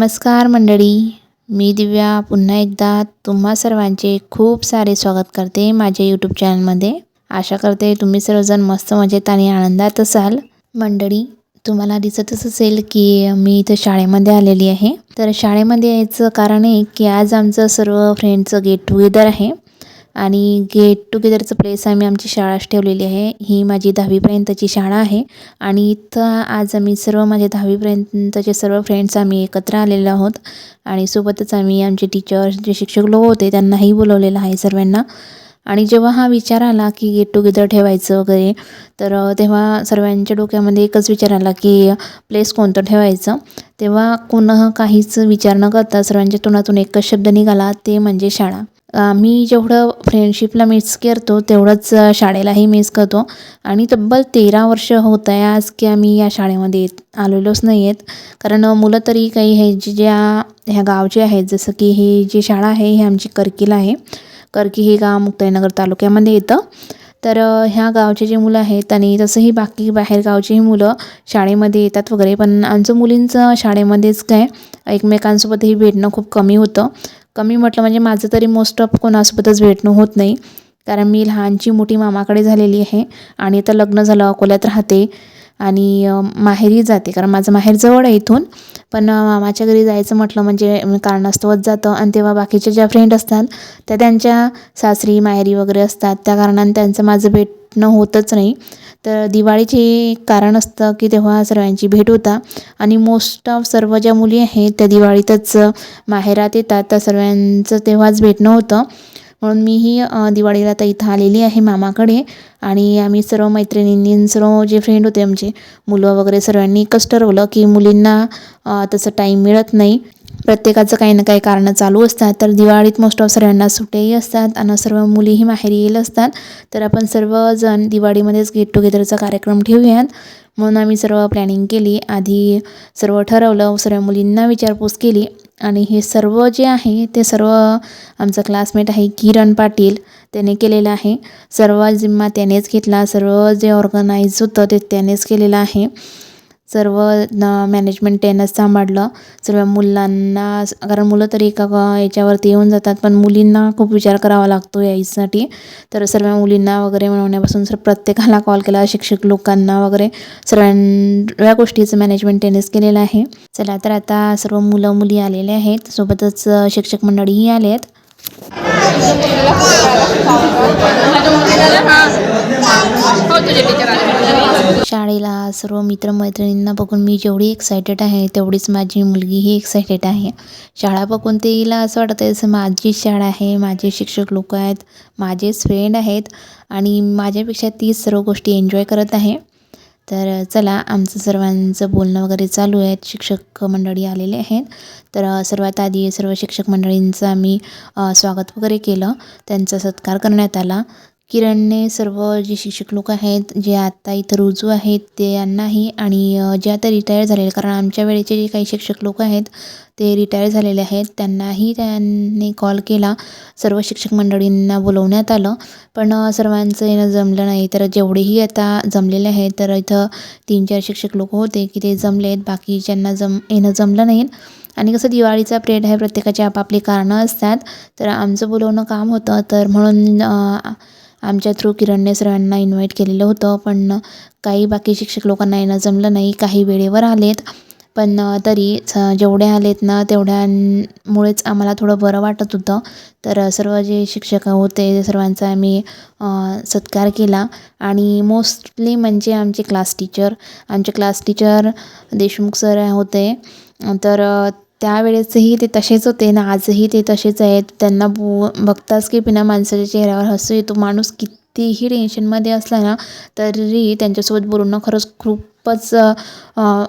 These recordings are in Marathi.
नमस्कार मंडळी मी दिव्या पुन्हा एकदा तुम्हा सर्वांचे खूप सारे स्वागत करते माझ्या यूट्यूब चॅनलमध्ये आशा करते तुम्ही सर्वजण मस्त मजेत आणि आनंदात असाल. मंडळी तुम्हाला दिसतच असेल की मी इथं शाळेमध्ये आलेली आहे. तर शाळेमध्ये यायचं कारण आहे की आज आमचं सर्व फ्रेंडचं गेट टुगेदर आहे. आणि गेट टुगेदरचं प्लेस आम्ही आमची शाळाच ठेवलेली आहे. ही माझी दहावीपर्यंतची शाळा आहे. आणि इथं आज आम्ही सर्व माझे दहावीपर्यंतचे सर्व फ्रेंड्स आम्ही एकत्र आलेलो आहोत. आणि सोबतच आम्ही आमचे टीचर्स जे शिक्षक लोक होते त्यांनाही बोलवलेलं आहे सर्वांना. आणि जेव्हा हा विचार आला की गेट टुगेदर ठेवायचं वगैरे तर तेव्हा सर्वांच्या डोक्यामध्ये एकच विचार आला की प्लेस कोणतं ठेवायचं? तेव्हा कोण काहीच विचार न करता सर्वांच्या तोंडातून एकच शब्द निघाला ते म्हणजे शाळा. मी जेवढं फ्रेंडशिपला मिस करतो तेवढंच शाळेलाही मिस करतो. आणि तब्बल तेरा वर्ष होत आहे आज की आम्ही या शाळेमध्ये येत आलेलोच नाही आहेत कारण मुलं तरी काही हे जे ज्या ह्या गावचे आहेत जसं की ही जी शाळा आहे ही आमची करकीला आहे. करकी हे गाव मुक्ताईनगर तालुक्यामध्ये येतं. तर ह्या गावचे जे मुलं आहेत आणि तसंही बाकी बाहेर गावचेही मुलं शाळेमध्ये येतात वगैरे. पण आमचं मुलींचं शाळेमध्येच काय एकमेकांसोबतही भेटणं खूप कमी होतं. कमी म्हटलं म्हणजे माझं तरी मोस्ट ऑफ कोणासोबतच भेटणं होत नाही. कारण मी लहानची मोठी मामाकडे झालेली आहे आणि आता लग्न झालं अकोल्यात राहते आणि माहेरी जाते. कारण माझं माहेर जवळ आहे इथून. पण मामाच्या घरी जायचं म्हटलं म्हणजे कारणास्तवच जातं आणि तेव्हा बाकीच्या ज्या फ्रेंड असतात त्या त्यांच्या सासरी माहेरी वगैरे असतात. त्या कारणाने त्यांचं माझं भेट भेटणं होतच नाही. तर दिवाळीचे कारण असतं की तेव्हा सर्वांची भेट होता आणि मोस्ट ऑफ सर्व ज्या मुली आहेत त्या दिवाळीतच माहेरात येतात. तर सर्वांचं तेव्हाच भेटणं होतं म्हणून मीही दिवाळीला आता इथं आलेली आहे मामाकडे आणि आम्ही सर्व मैत्रिणींनी सर्व जे फ्रेंड होते आमचे मुलं वगैरे सर्वांनी एकच ठरवलं की मुलींना तसं टाईम मिळत नाही. प्रत्येकाचं काही ना काही कारणं चालू असतात. तर दिवाळीत मोस्ट ऑफ सर्वांना सुटेही असतात आणि सर्व मुलीही माहेरी येईल असतात. तर आपण सर्वजण दिवाळीमध्येच गेट टुगेदरचा कार्यक्रम ठेवूयात. म्हणून आम्ही सर्व प्लॅनिंग केली. आधी सर्व ठरवलं सर्व मुलींना विचारपूस केली आणि हे सर्व जे आहे ते सर्व आमचा क्लासमेट आहे किरण पाटील त्याने केलेलं आहे. सर्व जिम्मा त्यानेच घेतला. सर्व जे ऑर्गनाईज होतं ते त्यानेच केलेलं आहे. सर्व मॅनेजमेंट त्यानंच सांभाळलं. सर्व मुलांना कारण मुलं तरी एका याच्यावरती येऊन जातात पण मुलींना खूप विचार करावा लागतो यासाठी तर सर्व मुलींना वगैरे मिळवण्यापासून सर प्रत्येकाला कॉल केला शिक्षक लोकांना वगैरे. सर्वांव्या गोष्टीचं मॅनेजमेंट त्यानेच केलेलं आहे. चला तर आता सर्व मुलं मुली आलेले आहेत. सोबतच शिक्षक मंडळीही हो, आले. आहेत शाळेला सर्व मित्रमैत्रिणींना बघून मी जेवढी एक्सायटेड आहे तेवढीच माझी मुलगीही एक्सायटेड आहे. शाळा बघून तिला असं वाटतं जसं माझी शाळा आहे माझे शिक्षक लोक आहेत माझेच फ्रेंड आहेत आणि माझ्यापेक्षा ती सर्व गोष्टी एन्जॉय करत आहे. तर चला आमचं सर्वांचं बोलणं वगैरे चालू आहे शिक्षक मंडळी आलेले आहेत. तर सर्वात आधी सर्व शिक्षक मंडळींचं आम्ही स्वागत वगैरे केलं. त्यांचा सत्कार करण्यात आला. किरणने सर्व जे शिक्षक लोक आहेत जे आत्ता इथं रुजू आहेत ते यांनाही आणि जे आता रिटायर झालेले कारण आमच्या वेळेचे जे काही शिक्षक लोक आहेत ते रिटायर झालेले आहेत. त्यांनाही त्यांनी कॉल केला. सर्व शिक्षक मंडळींना बोलवण्यात आलं. पण सर्वांचं येणं जमलं नाही. तर जेवढेही आता जमलेले आहेत तर इथं तीन चार शिक्षक लोक होते की ते जमले आहेत बाकीच्यांना जम येणं जमलं नाही. आणि कसं दिवाळीचा प्रेड आहे प्रत्येकाची आपापली कारणं असतात. तर आमचं बोलवणं काम होतं. तर म्हणून आमच्या थ्रू किरणने सर्वांना इन्व्हाइट केलेलं होतं पण काही बाकी शिक्षक लोकांना येणं जमलं नाही. काही वेळेवर आलेत पण तरी जेवढे आलेत ना तेवढ्यांमुळेच आम्हाला थोडं बरं वाटत होतं. तर सर्व जे शिक्षक होते सर्वांचा आम्ही सत्कार केला. आणि मोस्टली म्हणजे आमचे क्लास टीचर आमचे क्लास टीचर देशमुख सर होते. तर त्यावेळेसही ते तसेच होते ना आजही ते तसेच आहेत. त्यांना बो बघताच की बिना माणसाच्या चेहऱ्यावर हसू येतो. माणूस कितीही टेन्शनमध्ये असला ना तरी त्यांच्यासोबत बोलून खरंच खूपच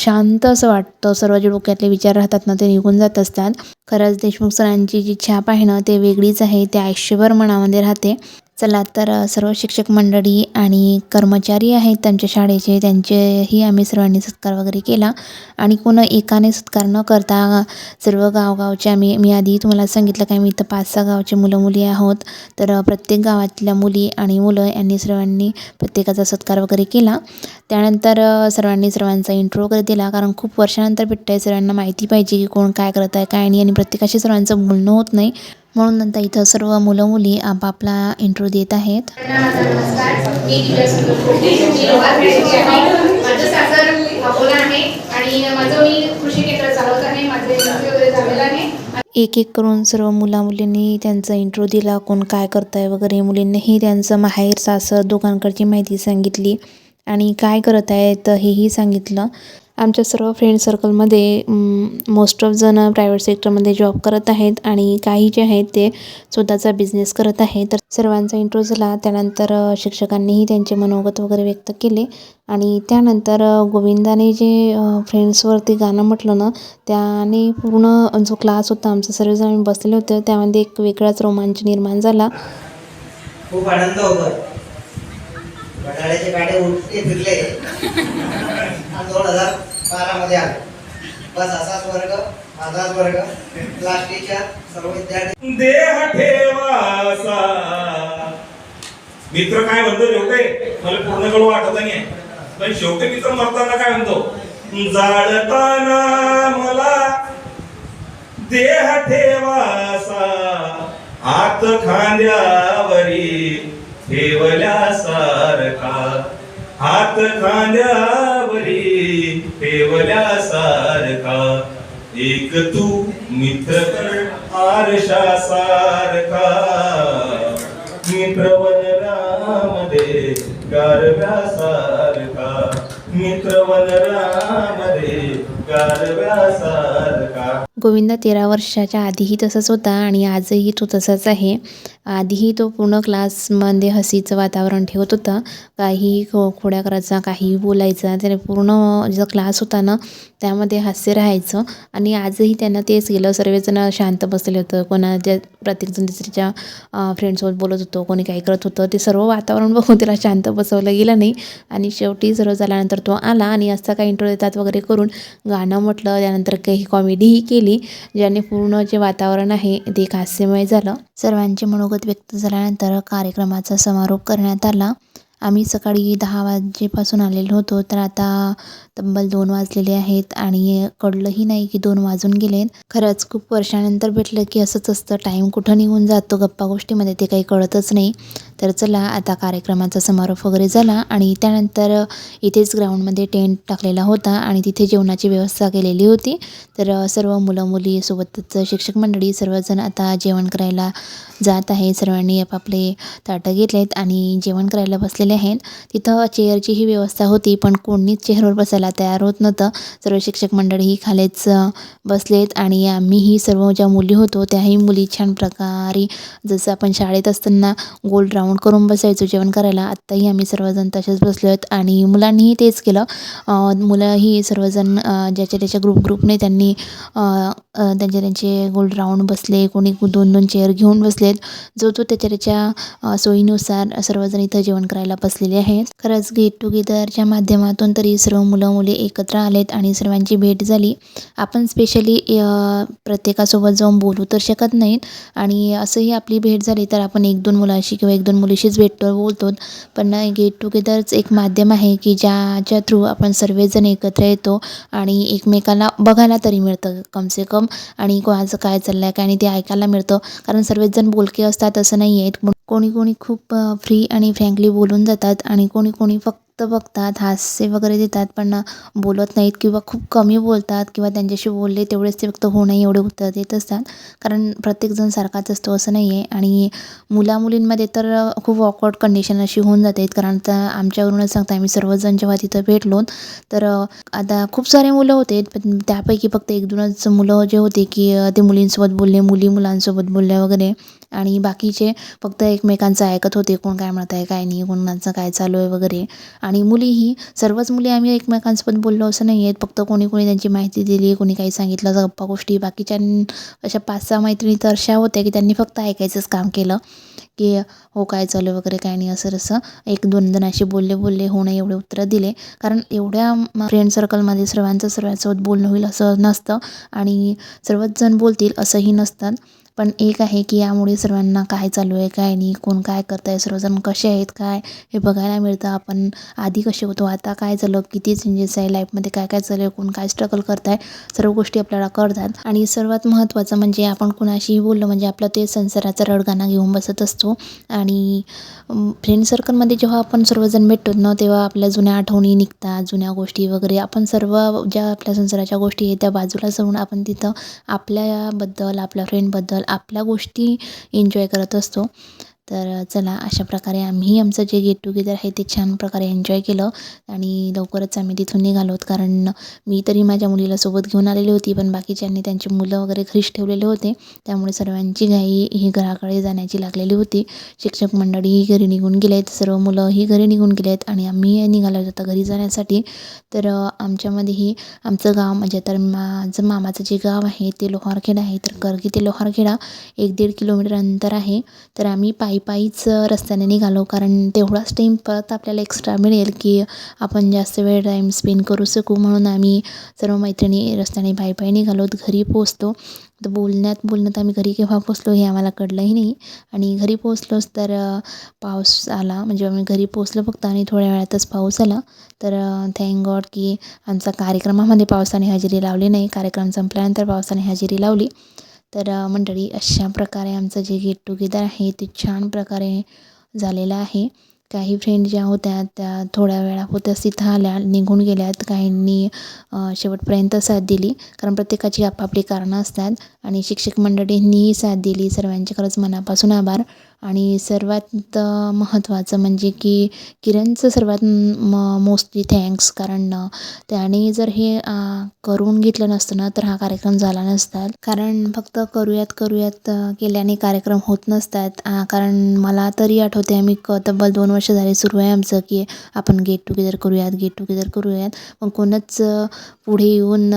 शांत असं वाटतं. सर्व जे डोक्यातले विचार राहतात ना ते निघून जात असतात. खरंच देशमुख सरांची जी छाप आहे ना ते वेगळीच आहे. ते आयुष्यभर मनामध्ये राहते. चला तर सर्व शिक्षक मंडळी आणि कर्मचारी आहेत त्यांच्या शाळेचे त्यांचेही आम्ही सर्वांनी सत्कार वगैरे केला. आणि कोण एकाने सत्कार न करता सर्व गावगावचे आम्ही मी आधी तुम्हाला सांगितलं काय मी इथं पाच सहा गावचे मुलं मुली आहोत. तर प्रत्येक गावातल्या मुली आणि मुलं यांनी सर्वांनी प्रत्येकाचा सत्कार वगैरे केला. त्यानंतर सर्वांनी सर्वांचा इंट्रो वगैरे दिला. कारण खूप वर्षानंतर भेटतं आहे सर्वांना माहिती पाहिजे की कोण काय करत आहे काय नाही. आणि प्रत्येकाशी सर्वांचं बोलणं होत नाही. म्हणून नंतर इथं सर्व मुलं मुली आपापला इंट्रो देत आहेत. एक एक करून सर्व मुला मुलींनी त्यांचा इंट्रो दिला कोण काय करताय वगैरे. मुलींनीही त्यांचं माहेर सासर दोघांकडची माहिती सांगितली. आणि काय करत आहेत हेही सांगितलं. आमच्या सर्व फ्रेंड सर्कलमध्ये मोस्ट ऑफ जण प्रायव्हेट सेक्टरमध्ये जॉब करत आहेत आणि काही जे आहेत ते स्वतःचा बिझनेस करत आहे तर सर्वांचा इंट्रो झाला. त्यानंतर शिक्षकांनीही त्यांचे मनोगत वगैरे व्यक्त केले. आणि त्यानंतर गोविंदाने जे फ्रेंड्सवरती गाणं म्हटलं ना त्याने पूर्ण जो क्लास होता आमचा सर्वजण आम्ही बसलेले होते. त्यामध्ये एक वेगळाच रोमांच निर्माण झाला. खूप आनंद होतो घड्याळ्याचे काटे उठले फिरले. दोन हजार बारा मध्ये आले. बस असाच वर्ग माझाच वर्ग प्लास्टिकच्या सर्व विद्यार्थी देह ठेवासा मित्र काय म्हणतो शेवटे? मला पूर्ण कळू वाटत नाही पण शेवटी मित्र मरताना काय म्हणतो? जाळताना मला देह ठेवासा हात खांद्यावरी ठेवल्यासारखा हात खांद्यावरी ठेवल्यासारखा एक तू मित्र कर आरशासारखा मित्र वनरामध्ये गारव्यासारखा मित्र वनरामध्ये गारव्यासारखा गोविंदा तेरा वर्षाच्या आधीही तसंच होता आणि आजही तो तसाच आहे. आधीही तो पूर्ण क्लासमध्ये हसीचं वातावरण ठेवत होता. काही खो खोड्या करायचा काही बोलायचा त्याने पूर्ण जो क्लास होता ना त्यामध्ये हास्य राहायचं. आणि आजही त्यांना तेच केलं सर्वजण शांत बसले होतं. कोणाच्या प्रत्येकजण दुसऱ्याच्या फ्रेंडसोबत बोलत होतो कोणी काही करत होतं. ते सर्व वातावरण बघून त्याला शांत बसवलं गेलं नाही. आणि शेवटी सर्व झाल्यानंतर तो आला आणि असं काही इंट्रो देतात वगैरे करून गाणं म्हटलं. त्यानंतर काही कॉमेडीही केली ज्याने पूर्ण जे वातावरण आहे ते एक हास्यमय झालं. सर्वांचे मनोगत व्यक्त झाल्यानंतर कार्यक्रमाचा समारोप करण्यात आला. आम्ही सकाळी दहा वाजेपासून आलेलो होतो तर आता तब्बल दोन वाजलेले आहेत आणि कळलंही नाही की दोन वाजून गेले. खरंच खूप वर्षानंतर भेटलं की असंच असतं. टाईम कुठं निघून जातो? गप्पा गोष्टीमध्ये ते काही कळतच नाही. तर चला आता कार्यक्रमाचा समारोप वगैरे झाला आणि त्यानंतर इथेच ग्राउंडमध्ये टेंट टाकलेला होता आणि तिथे जेवणाची व्यवस्था केलेली होती. तर सर्व मुलं मुली सोबतच शिक्षक मंडळी सर्वजण आता जेवण करायला जात आहे सर्वांनी आपापले ताटं घेतलेत आणि जेवण करायला बसलेले आहेत. तिथं चेअरचीही व्यवस्था होती पण कोणीच चेअरवर बसायला तयार होत नव्हतं. सर्व शिक्षक मंडळीही खालीच बसलेत आणि आम्हीही सर्व ज्या मुली होतो त्याही मुली छान प्रकारे जसं आपण शाळेत असताना गोल राऊंड करून बसायचो जेवण करायला. आत्ताही आम्ही सर्वजण तसेच बसलो आहेत आणि मुलांनीही तेच केलं. मुलंही सर्वजण ज्याच्या त्याच्या ग्रुप ग्रुपने त्यांनी त्यांचे त्यांचे गोल राऊंड बसले. कोणी दोन दोन चेअर घेऊन बसलेत. जो तो त्याच्या त्याच्या सोयीनुसार सर्वजण इथं जेवण करायला बसलेले आहेत. खरंच गेट टुगेदरच्या माध्यमातून तरी सर्व मुलं मुली एकत्र आलेत आणि सर्वांची भेट झाली. आपण स्पेशली प्रत्येकासोबत जाऊन बोलू तर शकत नाहीत. आणि असंही आपली भेट झाली तर आपण एक दोन मुलाशी किंवा एक दोन मुलीशीच भेटतो बोलतो. पण गेट टुगेदरच एक माध्यम आहे की ज्याच्या थ्रू आपण सर्वजण एकत्र येतो आणि एकमेकाला बघायला तरी मिळतं कम से कम. आणि कोणाचं काय चाललं आहे काय आणि ते ऐकायला मिळतं. कारण सर्वच जण बोलके असतात असं नाही आहेत कोणी कोणी खूप फ्री आणि फ्रँकली बोलून जातात आणि कोणी कोणी फक्त बघतात हास्य वगैरे देतात पण बोलत नाहीत किंवा खूप कमी बोलतात किंवा त्यांच्याशी बोलले तेवढेच ते फक्त हो नाही एवढे उत्तर देत असतात. कारण प्रत्येकजण सारखाच असतो असं नाही आहे आणि मुलामुलींमध्ये तर खूप ऑकवर्ड कंडिशन अशी होऊन जाते. कारण आता आमच्यावरूनच सांगता आम्ही सर्वजण जेव्हा तिथं भेटलो तर आता खूप सारे मुलं होते पण त्यापैकी फक्त एक दोनच मुलं जे होते की ते मुलींसोबत बोलले मुली मुलांसोबत बोलल्या वगैरे. आणि बाकीचे फक्त एकमेकांचं ऐकत होते कोण काय म्हणत आहे काय नाही कोणाचं काय चालू आहे वगैरे. आणि मुलीही सर्वच मुली आम्ही एकमेकांसोबत बोललो असं नाही आहेत फक्त कोणी कोणी त्यांची माहिती दिली कोणी काही सांगितलं गप्पा गोष्टी. बाकीच्या अशा पाच सहा मैत्रिणी तर अशा होत्या की त्यांनी फक्त ऐकायचंच काम केलं की हो काय चालू आहे वगैरे काय नाही असं तसं. एक दोन जण असे बोलले बोलले हो नाही एवढे उत्तरं दिले. कारण एवढ्या फ्रेंड सर्कलमध्ये सर्वांचं सर्वांसोबत बोलणं होईल असं नसतं. आणि सर्वच जण बोलतील असंही नसतं. पण एक आहे की यामुळे सर्वांना काय चालू आहे काय नाही कोण काय करत आहे सर्वजण कसे आहेत काय हे बघायला मिळतं. आपण आधी कसे होतो आता काय झालं किती चेंजेस आहे लाईफमध्ये काय काय चालू आहे कोण काय स्ट्रगल करत आहे सर्व गोष्टी आपल्याला कळतात. आणि सर्वात महत्त्वाचं म्हणजे आपण कुणाशीही बोललो म्हणजे आपलं ते संसाराचा रडगाणा घेऊन बसत असतो. आणि फ्रेंड सर्कलमध्ये जेव्हा आपण सर्वजण भेटतो ना तेव्हा आपल्या जुन्या आठवणी निघतात जुन्या गोष्टी वगैरे. आपण सर्व ज्या आपल्या संसाराच्या गोष्टी आहेत त्या बाजूला सोडून आपण तिथं आपल्याबद्दल आपल्या फ्रेंडबद्दल आपल्या गोष्टी एन्जॉय करत असतो. तर चला अशा प्रकारे आम्ही आमचं जे गेट टुगेदर आहे ते छान प्रकारे एन्जॉय केलं आणि लवकरच आम्ही तिथून निघालोत कारण मी तरी माझ्या मुलीला सोबत घेऊन आलेली होती पण बाकीच्यांनी त्यांची मुलं वगैरे घरीच ठेवलेले होते. त्यामुळे सर्वांची घाई ही घराकडे जाण्याची लागलेली होती. शिक्षक मंडळीही घरी निघून गेलेत सर्व मुलंही घरी निघून गेले आहेत आणि आम्ही निघालो आता घरी जाण्यासाठी. तर आमच्यामध्येही आमचं गाव म्हणजे तर माझं मामाचं जे गाव आहे ते लोहारखेडा आहे. तर करगी ते लोहारखेडा एक दीड किलोमीटर अंतर आहे. तर आम्ही पायी पायीच रस्त्याने निघालो कारण तेवढाच टाईम परत आपल्याला एक्स्ट्रा मिळेल की आपण जास्त वेळ टाईम स्पेंड करू शकू म्हणून आम्ही सर्व मैत्रिणी रस्त्याने पायी पायी निघालो घरी पोचतो तर बोलण्यात बोलण्यात आम्ही घरी केव्हा पोचलो हे आम्हाला कळलंही नाही. आणि घरी पोचलोच तर पाऊस आला. म्हणजे आम्ही घरी पोचलो फक्त आणि थोड्या वेळातच पाऊस आला. तर थँक गॉड की आमचा कार्यक्रमामध्ये पावसाने हजेरी लावली नाही. कार्यक्रम संपल्यानंतर पावसाने हजेरी लावली. तर मंडळी अशा प्रकारे आमचं जे गेट टुगेदर आहे ते छान प्रकारे झालेलं आहे. काही फ्रेंड ज्या होत्या त्या थोड्या वेळा होत्याच तिथं आल्या निघून गेल्यात. काहींनी शेवटपर्यंत साथ दिली कारण प्रत्येकाची आपापली कारणं असतात. आणि शिक्षक मंडळींनीही साथ दिली. सर्वांचे खरंच मनापासून आभार. आणि सर्वात महत्त्वाचं म्हणजे की किरणचं सर्वात म मोस्टली थँक्स कारण त्याने जर हे करून घेतलं नसतं ना तर हा कार्यक्रम झाला नसता. कारण फक्त करूयात करूयात केल्याने कार्यक्रम होत नसतात. कारण मला तरी आठवते आम्ही क तब्बल दोन वर्ष झाले सुरू आहे आमचं की आपण गेट टुगेदर करूयात गेट टुगेदर करूयात. पण कोणच पुढे येऊन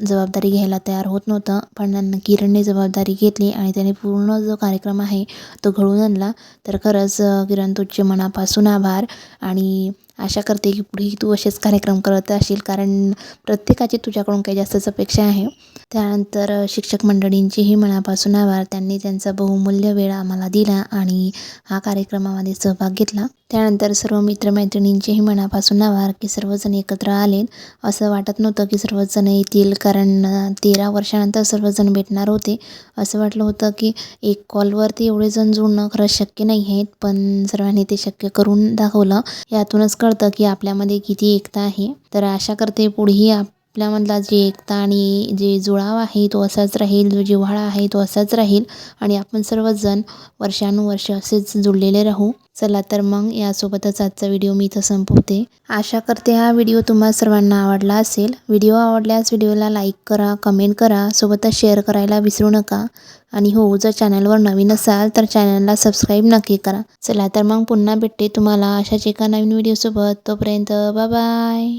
जबाबदारी घ्यायला तयार होत नव्हतं. पण किरणने जबाबदारी घेतली आणि त्याने पूर्ण जो कार्यक्रम आहे तो घडवून आणला. तर खरंच किरण तुझे मनापासून आभार आणि आशा करते की पुढेही तू असेच कार्यक्रम करत असशील कारण प्रत्येकाची तुझ्याकडून काही जास्तच अपेक्षा आहे. त्यानंतर शिक्षक मंडळींचेही मनापासून आभार. त्यांनी त्यांचा बहुमूल्य वेळ आम्हाला दिला आणि हा कार्यक्रमामध्ये सहभाग घेतला. त्यानंतर सर्व मित्रमैत्रिणींचेही मनापासून आभार की सर्वजण एकत्र आले असं वाटत नव्हतं की सर्वजण येतील कारण तेरा वर्षानंतर सर्वजण भेटणार होते. असं वाटलं होतं की एक कॉलवरती एवढे जण जुळणं खरंच शक्य नाही आहेत पण सर्वांनी ते शक्य करून दाखवलं. यातूनच कळ कळतं की आपल्यामध्ये किती एकता आहे. तर आशा करते पुढेही आपल्यामधला जे एकता आणि जे जुळाव आहे तो असाच राहील जो जिव्हाळा आहे तो असाच राहील आणि आपण सर्वजण वर्षानुवर्ष असेच जुळलेले राहू. चला तर मग यासोबतच आजचा व्हिडिओ मी इथं संपवते. आशा करते हा व्हिडिओ तुम्हा सर्वांना आवडला असेल. व्हिडिओ आवडल्यास व्हिडिओला लाईक करा कमेंट करा सोबतच शेअर करायला विसरू नका. आणि हो जर चॅनलवर नवीन असाल तर चॅनलला सबस्क्राईब नक्की करा. चला तर मग पुन्हा भेटते तुम्हाला अशाच एका नवीन व्हिडिओसोबत. तोपर्यंत बाय